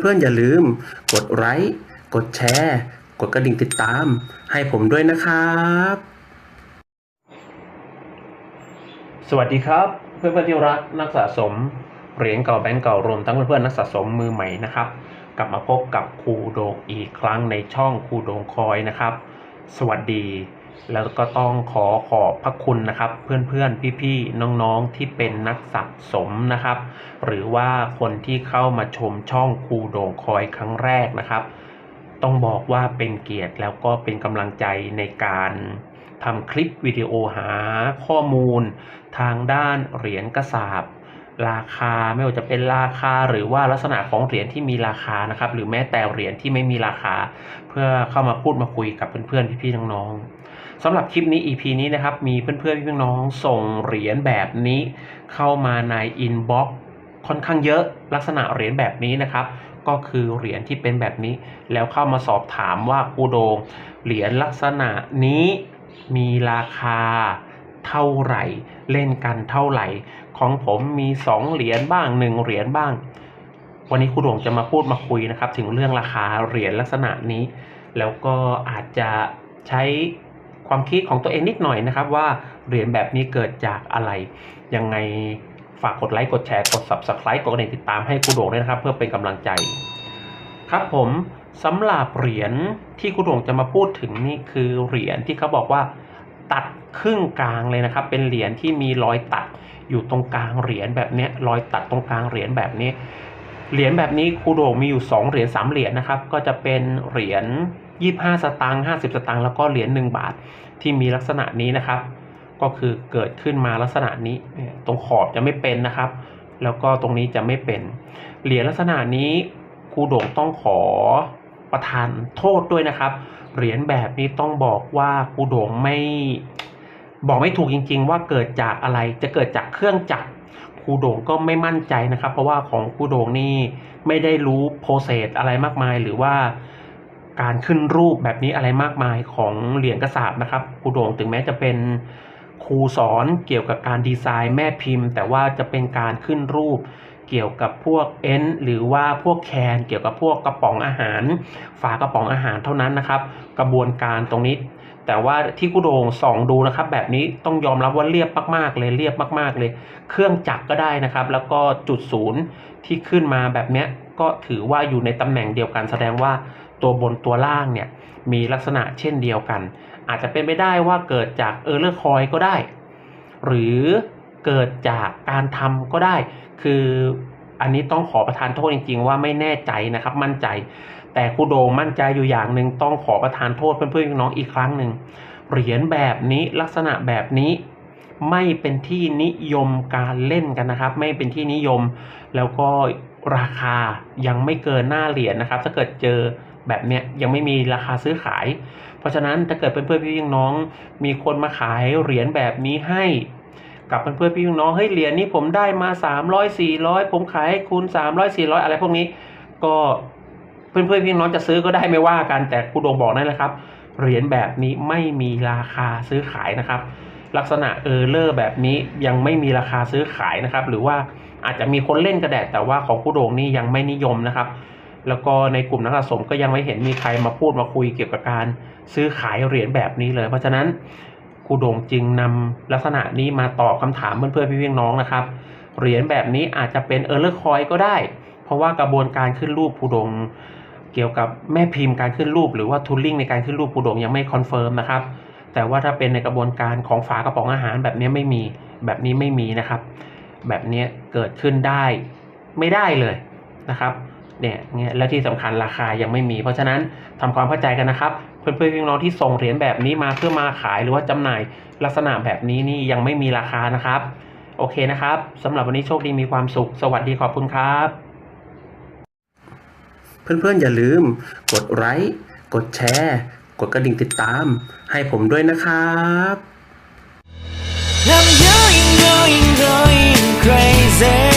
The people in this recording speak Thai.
เพื่อนๆ อย่าลืม กดไลค์กดแชร์ กดกระดิ่งติดตาม ให้ผมด้วยนะครับ สวัสดีครับ เพื่อนๆที่รักนักสะสมเหรียญเก่าแบงก์เก่ารวมทั้งเพื่อนๆนักสะสมมือใหม่นะครับ กลับมาพบกับครูโดงอีกครั้งในช่องครูโดงคอยนะครับ สวัสดี แล้วก็ต้องขอขอบพระคุณนะครับ เพื่อนๆ พี่ๆ น้องๆ ที่เป็นนักสะสมนะครับ หรือว่าคนที่เข้ามาชมช่องครูโดงคอยครั้งแรกนะครับ ต้องบอกว่าเป็นเกียรติแล้วก็เป็นกำลังใจในการทำคลิปวิดีโอหาข้อมูล ทางด้านเหรียญกระสาบราคาไม่ว่าจะเป็นราคาหรือว่าลักษณะของเหรียญที่มีราคานะครับ หรือแม้แต่เหรียญที่ไม่มีราคา เพื่อเข้ามาพูดมาคุยกับเพื่อนๆพี่ๆน้องๆ สำหรับคลิปนี้ EP นี้นะครับ มีเพื่อนๆพี่น้องส่งเหรียญแบบนี้ เข้ามาในอินบ็อกค่อนข้างเยอะลักษณะเหรียญแบบนี้นะครับ ก็คือเหรียญที่เป็นแบบนี้ แล้วเข้ามาสอบถามว่าครูโดงเหรียญลักษณะนี้มีราคาเท่าไหร่ เล่นกันเท่าไหร่ ของผมมีสองเหรียญบ้างหนึ่งเหรียญบ้าง วันนี้ครูโด่งจะมาพูดมาคุยนะครับ ถึงเรื่องราคาเหรียญลักษณะนี้ แล้วก็อาจจะใช้ ความคิดของตัวเองนิดหน่อยนะครับ ว่าเหรียญแบบนี้เกิดจากอะไร ยังไงฝากกดไลค์กดแชร์กด subscribe กดกระดิ่งติดตามให้ครูโด่งด้วยนะครับ เพื่อเป็นกำลังใจ ครับผมสำหรับเหรียญที่ครูโด่งจะมาพูดถึงนี่คือเหรียญที่เขาบอกว่า ตัดครึ่งกลางเลยนะครับ เป็นเหรียญที่มีรอยตัดอยู่ตรงกลางเหรียญแบบนี้รอยตัดตรงกลางเหรียญแบบนี้เหรียญแบบนี้ครูโด่งมีอยู่ 2 เหรียญ3เหรียญนะครับ ก็จะเป็นเหรียญ 25 สตางค์50 สตางค์แล้วก็เหรียญ1บาทที่มีลักษณะนี้นะครับ ก็คือเกิดขึ้นมาลักษณะนี้ตรงขอบจะไม่เป็นนะครับ แล้วก็ตรงนี้จะไม่เป็นเหรียญลักษณะนี้ครูโด่งต้องขอประทานโทษด้วยนะครับ เหรียญแบบนี้ต้องบอกว่าครูโด่งไม่บอกไม่ถูกจริง ๆ ว่าเกิดจากอะไรจะเกิดจากเครื่องจักรครูโด่งก็ไม่มั่นใจนะครับ เพราะว่าของครูโด่งนี่ไม่ได้รู้โปรเซสอะไรมากมาย หรือว่า การขึ้นรูปแบบนี้อะไรมากมายของเหรียญกระสาบนะครับครูโด่งถึงแม้จะเป็นครูสอนเกี่ยวกับการดีไซน์แม่พิมพ์ แต่ว่าจะเป็นการขึ้นรูปเกี่ยวกับพวกเอ็นหรือว่าพวกแคนเกี่ยวกับพวกกระป๋องอาหาร ฝากระป๋องอาหารเท่านั้นนะครับ กระบวนการตรงนี้ แต่ว่าที่กุโดงส่องดูนะครับ แบบนี้ต้องยอมรับว่าเรียบมากๆเลยเรียบมาก ๆเลย เครื่องจักรก็ได้นะครับ แล้วก็จุดศูนย์ที่ขึ้นมาแบบเนี้ย ก็ถือว่าอยู่ในตำแหน่งเดียวกัน แสดงว่าตัวบนตัวล่างเนี่ยมีลักษณะเช่นเดียวกัน อาจจะเป็นไปได้ว่าเกิดจากเออร์เลอร์คอยก็ได้ หรือเกิดจากการทำก็ได้ คืออันนี้ต้องขอประทานโทษจริง ๆ ว่าไม่แน่ใจนะครับมั่นใจ แต่ครูโดงมั่นใจอยู่อย่างหนึ่งต้องขอประทานโทษเพื่อนๆน้องอีกครั้งหนึ่งเหรียญแบบนี้ลักษณะแบบนี้ไม่เป็นที่นิยมการเล่นกันนะครับ ไม่เป็นที่นิยมแล้วก็ ราคายังไม่เกินหน้าเหรียญนะครับ ถ้าเกิดเจอแบบเนี้ยยังไม่มีราคาซื้อขาย เพราะฉะนั้นถ้าเกิดเพื่อนๆพี่น้องมีคนมาขายเหรียญแบบนี้ให้กับเพื่อนๆพี่น้องเฮ้ยเหรียญนี้ผมได้มา 300 400 ผมขายให้คุณ300 400 อะไรพวกนี้ ก็เพื่อนๆพี่น้องจะซื้อก็ได้ไม่ว่ากันแต่ครูโดงบอกนั่นแหละครับเหรียญแบบนี้ไม่มีราคาซื้อขายนะครับ ลักษณะเออร์เลอร์แบบนี้ยังไม่มีราคาซื้อขายนะครับ หรือว่า อาจจะมีคนเล่นกระแดดแต่ว่าของครูโดงนี่ยังไม่นิยมนะครับ แล้วก็ในกลุ่มนักสะสมก็ยังไม่เห็นมีใครมาพูดมาคุยเกี่ยวกับการซื้อขายเหรียญแบบนี้เลย เพราะฉะนั้นครูโด่งจึงนำลักษณะนี้มาตอบคำถามเพื่อนๆพี่ๆน้องนะครับเหรียญแบบนี้อาจจะเป็นเออร์เลอร์คอยก็ได้ เพราะว่ากระบวนการขึ้นรูปครูโด่งเกี่ยวกับแม่พิมพ์การขึ้นรูปหรือว่าทูลลิ่งในการขึ้นรูปครูโด่งยังไม่คอนเฟิร์มนะครับแต่ว่าถ้าเป็นในกระบวนการของฝากระป๋องอาหารแบบนี้ไม่มีแบบนี้ไม่มีนะครับ แบบนี้เกิดขึ้นได้ไม่ได้เลยนะครับเนี่ยเนี่ยและที่สำคัญราคายังไม่มี เพราะฉะนั้นทำความเข้าใจกันนะครับเพื่อนๆพี่น้องที่ส่งเหรียญแบบนี้มาเพื่อมาขายหรือว่าจำหน่ายลักษณะแบบนี้นี่ยังไม่มีราคานะครับ โอเคนะครับสำหรับวันนี้โชคดีมีความสุข สวัสดีขอบคุณครับ เพื่อนๆอย่าลืม กดไลค์กดแชร์ กดกระดิ่งติดตาม ให้ผมด้วยนะครับ I'm going, going, going ぜ